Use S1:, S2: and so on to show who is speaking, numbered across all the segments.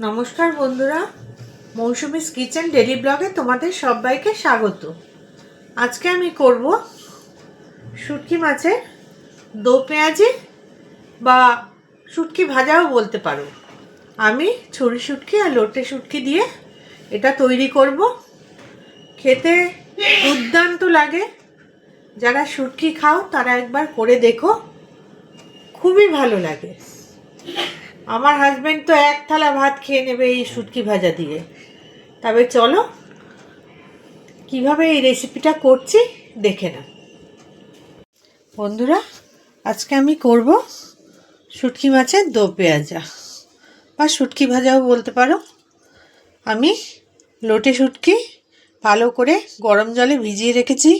S1: নমস্কার বন্ধুরা, Mousumi's kitchen daily ব্লগে তোমাদের সবাইকে স্বাগত। আজকে আমি করব শুটকি মাছের দো পেঁয়াজি বা শুটকি ভাজাও বলতে পারো। আমি ছুরি শুটকি আর লোটে শুটকি দিয়ে এটা তৈরি করব। খেতে দুর্দান্ত লাগে। যারা শুটকি খাও তারা একবার করে দেখো। খুবই ভালো লাগে। আমার হাজব্যান্ড তো এক থালা ভাত খেয়ে নেবে এই শুটকি ভাজা দিয়ে। তবে চলো, কীভাবে এই রেসিপিটা করছি দেখে না বন্ধুরা, আজকে আমি করব শুটকি মাছের দো পেঁয়াজা। বা শুটকি ভাজাও বলতে পারো। আমি লোটে শুটকি ভালো করে গরম জলে ভিজিয়ে রেখেছি,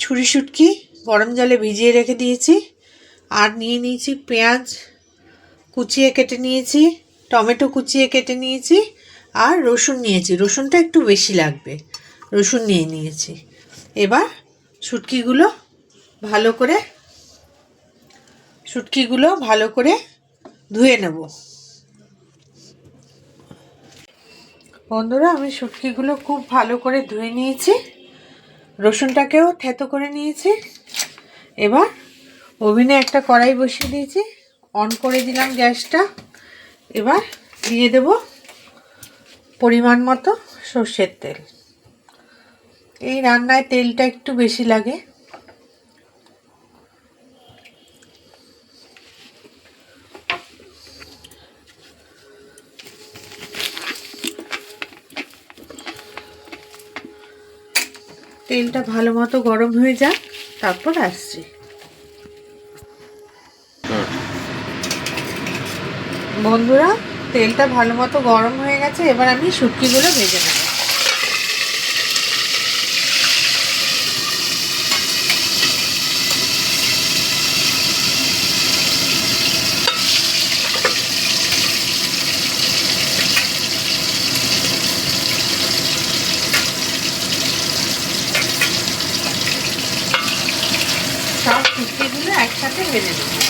S1: ছুরি শুটকি গরম জলে ভিজিয়ে রেখে দিয়েছি, আর নিয়ে নিয়েছি পেঁয়াজ কুচিয়ে কেটে নিয়েছি, টমেটো কুচিয়ে কেটে নিয়েছি আর রসুন নিয়েছি। রসুনটা একটু বেশি লাগবে। রসুন নিয়ে নিয়েছি। এবার শুটকিগুলো ভালো করে, শুটকিগুলো ভালো করে ধুয়ে নেব। বন্ধুরা, আমি শুটকিগুলো খুব ভালো করে ধুয়ে নিয়েছি। রসুনটাকেও থেতো করে নিয়েছি। এবার ওভেনে একটা কড়াই বসিয়ে দিয়েছি। অন করে দিলাম গ্যাসটা। এবার দিয়ে দেব পরিমাণ মতো সর্ষের তেল। এই রান্নায় তেলটা একটু বেশি লাগে। তেলটা ভালো মতো গরম হয়ে যাক, তারপর আসছি। বন্ধুরা তেলটা ভালো মতো গরম হয়ে গেছে এবার আমি শুটকিগুলো ভেজে নেব সব শুটকিগুলো একসাথে ভেজে নেব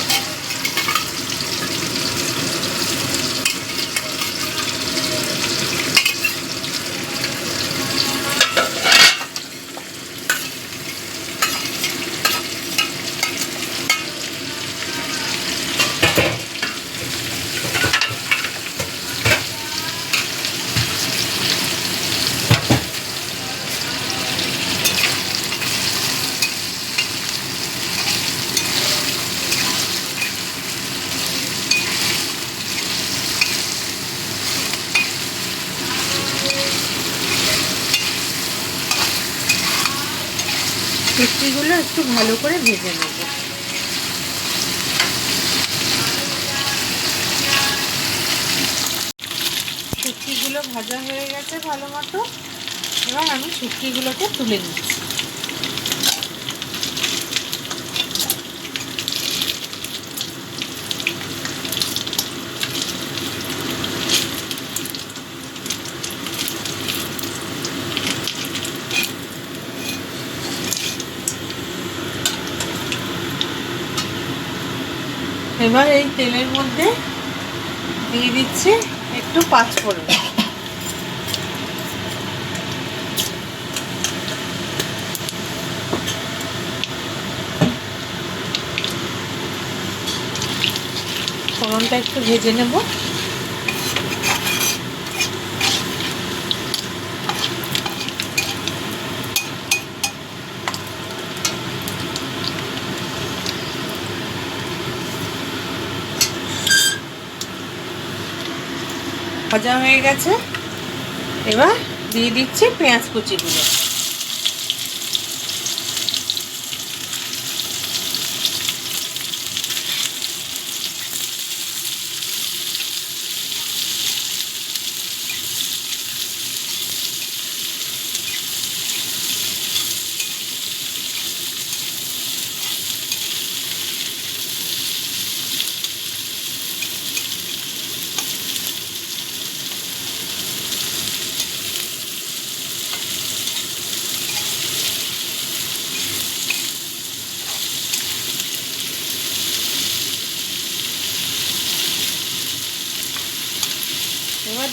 S1: শুটকিগুলো একটু ভালো করে ভেজে নেব। শুটকিগুলো ভাজা হয়ে গেছে ভালো মতো। এবার আমি শুটকিগুলোকে তুলে নিচ্ছি। এবার এই তেলের মধ্যে দিয়ে দিচ্ছি একটু পাঁচফোড়ন ফোড়নটা একটু ভেজে নেব। ভাজা হয়ে গেছে। এবার দিয়ে দিচ্ছি পেঁয়াজ কুচিগুলো।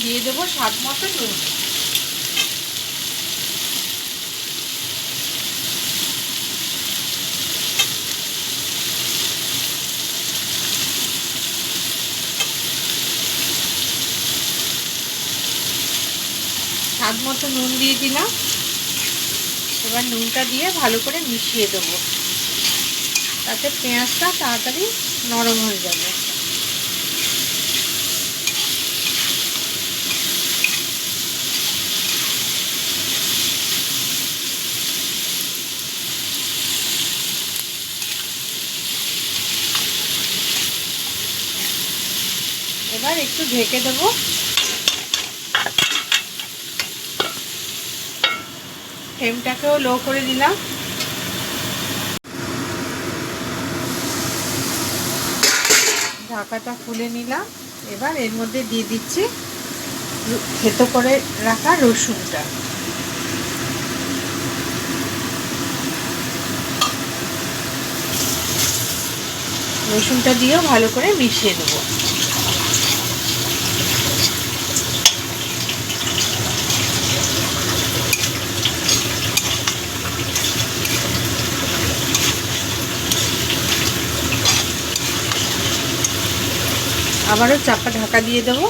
S1: দিয়ে দেবো স্বাদ মতো নুন। স্বাদ মতো নুন দিয়ে দিলাম। এবার নুনটা দিয়ে ভালো করে মিশিয়ে দেবো। তাতে পেঁয়াজটা তাড়াতাড়ি নরম হয়ে যাবে। এবার একটু ঢেকে দেবো। ফ্লেমটাকেও লো করে দিলাম ঢাকাটা খুলে নিলাম। এবার এর মধ্যে দিয়ে দিচ্ছি থেতো করে রাখা রসুনটা। রসুনটা দিয়েও ভালো করে মিশিয়ে নেব। আবারও চাপা ঢাকা দিয়ে দেবো।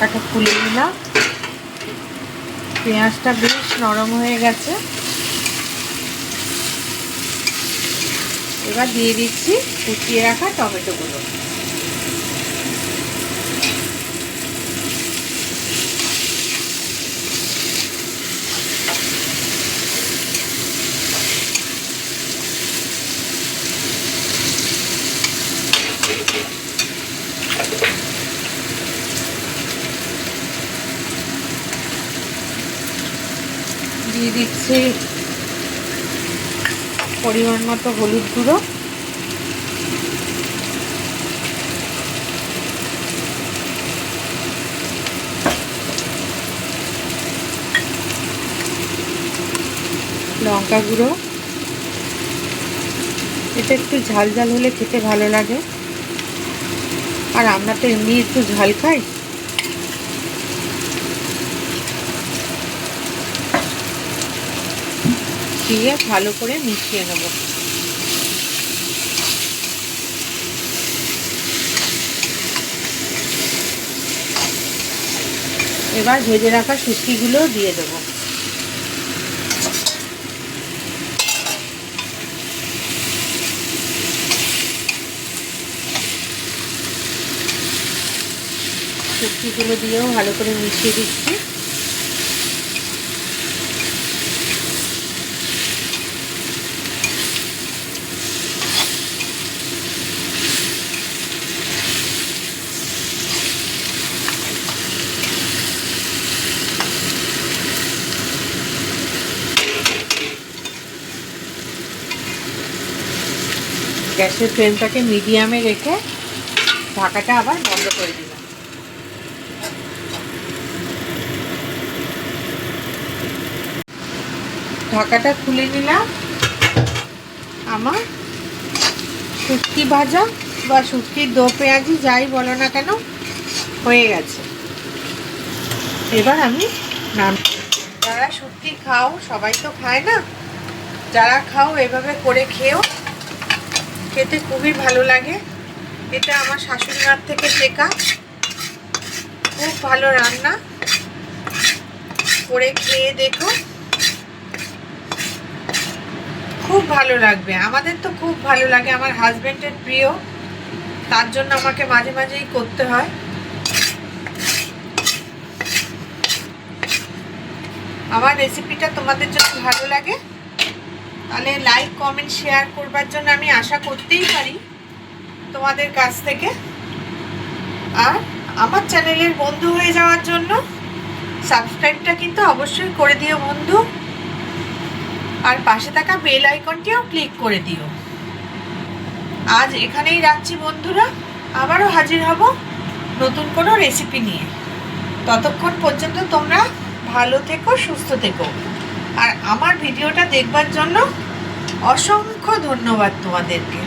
S1: ঢাকাটা খুলে নিলাম। পেঁয়াজটা বেশ নরম হয়ে গেছে। এবার দিয়ে দিচ্ছি কুচিয়ে রাখা টমেটোগুলো দিয়ে দিচ্ছি পরিমাণ মতো হলুদ গুঁড়ো। লঙ্কা গুঁড়ো। এটা একটু ঝাল ঝাল হলে খেতে ভালো লাগে। আর আমরা তো এমনি একটু ঝাল খাই। দিয়ে ভালো করে মিশিয়ে নেব। এবার ভেজে রাখা শুটকিগুলো দিয়ে দেবো। শুটকিগুলো দিয়েও ভালো করে মিশিয়ে দিচ্ছি। গ্যাসের ফ্লেমটাকে মিডিয়ামে রেখে ঢাকাটা আবার বন্ধ করে দিলাম। ঢাকাটা খুলে নিলাম। আমার শুটকি ভাজা বা শুটকির দো পেঁয়াজি যাই বলো না কেন, হয়ে গেছে। এবার আমি নাম যারা শুটকি খাও, সবাই তো খায় না? যারা খাও, এভাবে করে খেও। খেতে খুবই ভালো লাগে। এটা আমার শাশুড়ি মার থেকে শেখা। খুব ভালো রান্না। করে খেয়ে দেখো। খুব ভালো লাগবে। আমাদের তো খুব ভালো লাগে। আমার হাজব্যান্ডের প্রিয়। তার জন্য আমাকে মাঝে মাঝেই করতে হয়। আমার রেসিপিটা তোমাদের যদি ভালো লাগে? তাহলে লাইক কমেন্ট শেয়ার করবার জন্য আমি আশা করতেই পারি তোমাদের কাছ থেকে। আর আমার চ্যানেলের বন্ধু হয়ে যাওয়ার জন্য সাবস্ক্রাইবটা কিন্তু অবশ্যই করে দিও বন্ধু। আর পাশে থাকা বেল আইকনটিও ক্লিক করে দিও। আজ এখানেই রাখছি বন্ধুরা। আবারও হাজির হব নতুন কোনো রেসিপি নিয়ে। ততক্ষণ পর্যন্ত তোমরা ভালো থেকো, সুস্থ থেকো। আর আমার ভিডিওটা দেখবার জন্য অসংখ্য ধন্যবাদ তোমাদেরকে।